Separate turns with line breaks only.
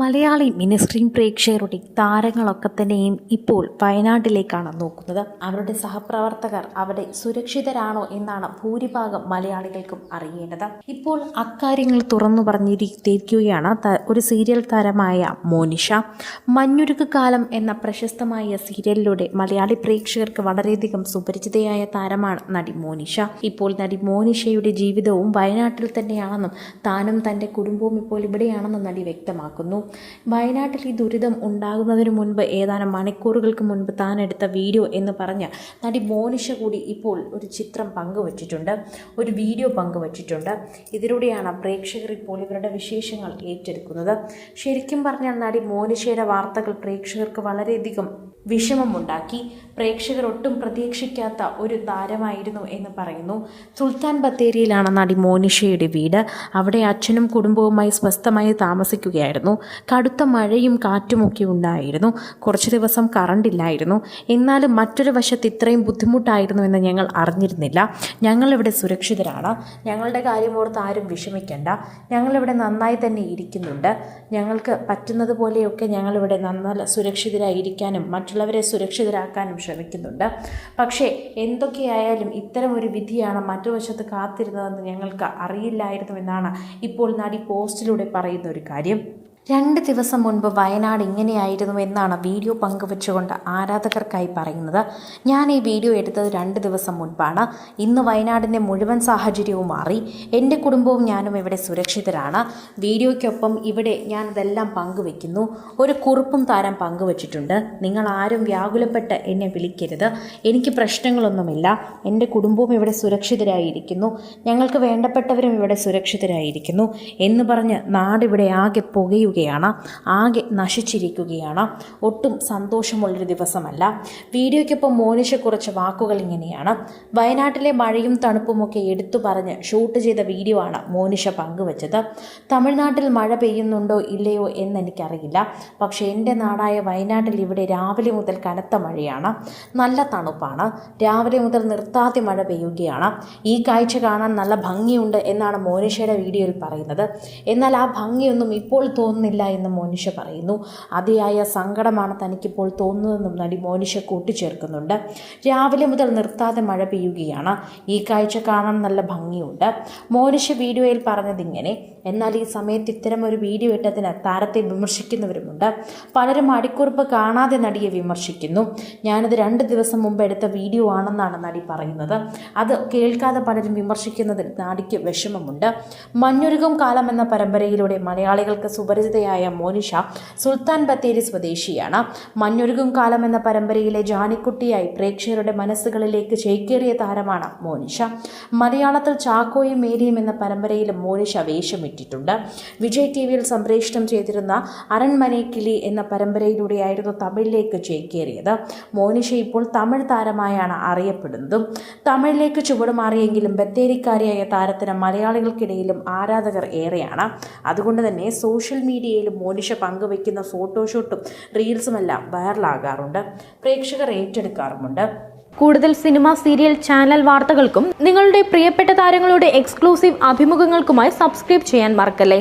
Malayali mini screen പ്രേക്ഷകരുടെ താരങ്ങളൊക്കെ തന്നെയും ഇപ്പോൾ വയനാട്ടിലേക്കാണ് നോക്കുന്നത്. അവരുടെ സഹപ്രവർത്തകർ അവിടെ സുരക്ഷിതരാണോ എന്നാണ് ഭൂരിഭാഗം മലയാളികൾക്കും അറിയേണ്ടത്. ഇപ്പോൾ അക്കാര്യങ്ങൾ തുറന്നു പറഞ്ഞിരിക്കുകയാണ് ഒരു സീരിയൽ താരമായ മോനിഷ. മഞ്ഞുരുക്ക് കാലം എന്ന പ്രശസ്തമായ സീരിയലിലൂടെ മലയാളി പ്രേക്ഷകർക്ക് വളരെയധികം സുപരിചിതയായ താരമാണ് നടി മോനിഷ. ഇപ്പോൾ നടി മോനിഷയുടെ ജീവിതവും വയനാട്ടിൽ തന്നെയാണെന്നും താനും തന്റെ കുടുംബവും ഇപ്പോൾ ഇവിടെയാണെന്നും നടി വ്യക്തമാക്കുന്നു. വയനാട്ടിൽ ഈ ദുരിതം ഉണ്ടാകുന്നതിന് മുൻപ് ഏതാനും മണിക്കൂറുകൾക്ക് മുൻപ് താൻ എടുത്ത വീഡിയോ എന്ന് പറഞ്ഞ് നടി മോനിഷ കൂടി ഇപ്പോൾ ഒരു ചിത്രം പങ്കുവച്ചിട്ടുണ്ട്. ഒരു വീഡിയോ പങ്കുവച്ചിട്ടുണ്ട്. ഇതിലൂടെയാണ് പ്രേക്ഷകർ ഇപ്പോൾ ഇവരുടെ വിശേഷങ്ങൾ ഏറ്റെടുക്കുന്നത്. ശരിക്കും പറഞ്ഞാൽ നടി മോനിഷയുടെ വാർത്തകൾ പ്രേക്ഷകർക്ക് വളരെയധികം വിഷമമുണ്ടാക്കി. പ്രേക്ഷകർ ഒട്ടും പ്രതീക്ഷിക്കാത്ത ഒരു താരമായിരുന്നു എന്ന് പറയുന്നു. സുൽത്താൻ ബത്തേരിയിലാണ് നടി മോനിഷയുടെ വീട്. അവിടെ അച്ഛനും കുടുംബവുമായി സ്വസ്ഥമായി താമസിക്കുകയായിരുന്നു. കടുത്ത മഴയും കാറ്റുമൊക്കെ ഉണ്ടായിരുന്നു. കുറച്ച് ദിവസം കറണ്ട് ഇല്ലായിരുന്നു. എന്നാലും മറ്റൊരു വശത്ത് ഇത്രയും ബുദ്ധിമുട്ടായിരുന്നു എന്ന് ഞങ്ങൾ അറിഞ്ഞിരുന്നില്ല. ഞങ്ങളിവിടെ സുരക്ഷിതരാണ്. ഞങ്ങളുടെ കാര്യം ഓർത്ത് ആരും വിഷമിക്കേണ്ട. ഞങ്ങളിവിടെ നന്നായി തന്നെ ഇരിക്കുന്നുണ്ട്. ഞങ്ങൾക്ക് പറ്റുന്നത് പോലെയൊക്കെ ഞങ്ങളിവിടെ നന്നായി സുരക്ഷിതരായിരിക്കാനും മറ്റുള്ളവരെ സുരക്ഷിതരാക്കാനും ശ്രമിക്കുന്നുണ്ട്. പക്ഷേ എന്തൊക്കെയായാലും ഇത്തരമൊരു വിധിയാണ് മറ്റുവശത്ത് കാത്തിരുന്നതെന്ന് ഞങ്ങൾക്ക് അറിയില്ലായിരുന്നു എന്നാണ് ഇപ്പോൾ നടി പോസ്റ്റിലൂടെ പറയുന്ന ഒരു കാര്യം. രണ്ട് ദിവസം മുൻപ് വയനാട് ഇങ്ങനെയായിരുന്നു എന്നാണ് വീഡിയോ പങ്കുവച്ചുകൊണ്ട് ആരാധകർക്കായി പറയുന്നത്. ഞാൻ ഈ വീഡിയോ എടുത്തത് രണ്ട് ദിവസം മുൻപാണ്. ഇന്ന് വയനാടിന്റെ മുഴുവൻ സാഹചര്യവും മാറി. എന്റെ കുടുംബവും ഞാനും ഇവിടെ സുരക്ഷിതരാണ്. വീഡിയോയ്ക്കൊപ്പം ഇവിടെ ഞാൻ ഇതെല്ലാം പങ്കുവെക്കുന്നു. ഒരു കുറിപ്പും താരം പങ്കുവച്ചിട്ടുണ്ട്. നിങ്ങൾ ആരും വ്യാകുലപ്പെട്ട് എന്നെ വിളിക്കരുത്. എനിക്ക് പ്രശ്നങ്ങളൊന്നുമില്ല. എന്റെ കുടുംബവും ഇവിടെ സുരക്ഷിതരായിരിക്കുന്നു. ഞങ്ങൾക്ക് വേണ്ടപ്പെട്ടവരും ഇവിടെ സുരക്ഷിതരായിരിക്കുന്നു എന്ന് പറഞ്ഞ് നാടിവിടെ ആകെ പുകയുകയാണ് ആകെ നശിച്ചിരിക്കുകയാണ്. ഒട്ടും സന്തോഷമുള്ളൊരു ദിവസമല്ല. വീഡിയോയ്ക്കൊപ്പം മോനിഷ കുറച്ച് വാക്കുകൾ ഇങ്ങനെയാണ്. വയനാട്ടിലെ മഴയും തണുപ്പുമൊക്കെ എടുത്തു പറഞ്ഞ് ഷൂട്ട് ചെയ്ത വീഡിയോ ആണ് മോനിഷ പങ്കുവച്ചത്. തമിഴ്നാട്ടിൽ മഴ പെയ്യുന്നുണ്ടോ ഇല്ലയോ എന്നെനിക്കറിയില്ല പക്ഷേ എന്റെ നാടായ വയനാട്ടിൽ ഇവിടെ രാവിലെ മുതൽ കനത്ത മഴയാണ്. നല്ല തണുപ്പാണ്. രാവിലെ മുതൽ നിർത്താതെ മഴ പെയ്യുകയാണ്. ഈ കാഴ്ച കാണാൻ നല്ല ഭംഗിയുണ്ട് എന്നാണ് മോനിഷയുടെ വീഡിയോയിൽ പറയുന്നത്. എന്നാൽ ആ ഭംഗിയൊന്നും ഇപ്പോൾ തോന്നുന്നില്ല എന്ന് മോനിഷ പറയുന്നു. അതിയായ സങ്കടമാണ് തനിക്കിപ്പോൾ തോന്നുന്നതെന്നും നടി മോനിഷ കൂട്ടിച്ചേർക്കുന്നുണ്ട്. രാവിലെ മുതൽ നിർത്താതെ മഴ പെയ്യുകയാണ്. ഈ കാഴ്ച കാണാൻ നല്ല ഭംഗിയുണ്ട്. മോനിഷ വീഡിയോയിൽ പറഞ്ഞതിങ്ങനെ എന്നാൽ ഈ സമയത്ത് ഇത്തരം ഒരു വീഡിയോ ഇട്ടതിന് താരത്തെ വിമർശിക്കുന്നവരുമുണ്ട്. പലരും അടിക്കുറിപ്പ് കാണാതെ നടിയെ വിമർശിക്കുന്നു. ഞാനത് രണ്ട് ദിവസം മുമ്പ് എടുത്ത വീഡിയോ ആണെന്നാണ് നടി പറയുന്നത്. അത് കേൾക്കാതെ പലരും വിമർശിക്കുന്നതിൽ നടിക്ക് വിഷമമുണ്ട്. മഞ്ഞുരുകം കാലം എന്ന പരമ്പരയിലൂടെ മലയാളികൾക്ക് സുപരിചിതയായ മോനിഷ സുൽത്താൻ ബത്തേരി സ്വദേശിയാണ്. മഞ്ഞൊരുകും കാലം എന്ന പരമ്പരയിലെ ജാനിക്കുട്ടിയായി പ്രേക്ഷകരുടെ മനസ്സുകളിലേക്ക് ചേക്കേറിയ താരമാണ് മോനിഷ. മലയാളത്തിൽ ചാക്കോയും മേരിയും എന്ന പരമ്പരയിലും മോനിഷ വേഷമിട്ടിട്ടുണ്ട്. വിജയ് ടി വിയിൽ സംപ്രേഷണം ചെയ്തിരുന്ന അരൺമനെ കിളി എന്ന പരമ്പരയിലൂടെയായിരുന്നു തമിഴിലേക്ക് ചേക്കേറിയത്. മോനിഷ ഇപ്പോൾ തമിഴ് താരമായാണ് അറിയപ്പെടുന്നതും. തമിഴിലേക്ക് ചുവടുമാറിയെങ്കിലും ബത്തേരിക്കാരിയായ താരത്തിന് മലയാളികൾക്കിടയിലും ആരാധകർ ഏറെയാണ്. അതുകൊണ്ട് തന്നെ സോഷ്യൽ മീഡിയയിലും മോനിഷ പങ്കുവയ്ക്കുന്ന ഫോട്ടോഷൂട്ടും റീൽസുമെല്ലാം വൈറലാകാറുണ്ട്. പ്രേക്ഷകർ ഏറ്റെടുക്കാറുമുണ്ട്.
കൂടുതൽ സിനിമ സീരിയൽ ചാനൽ വാർത്തകൾക്കും നിങ്ങളുടെ പ്രിയപ്പെട്ട താരങ്ങളുടെ എക്സ്ക്ലൂസീവ് അഭിമുഖങ്ങൾക്കുമായി സബ്സ്ക്രൈബ് ചെയ്യാൻ മറക്കല്ലേ?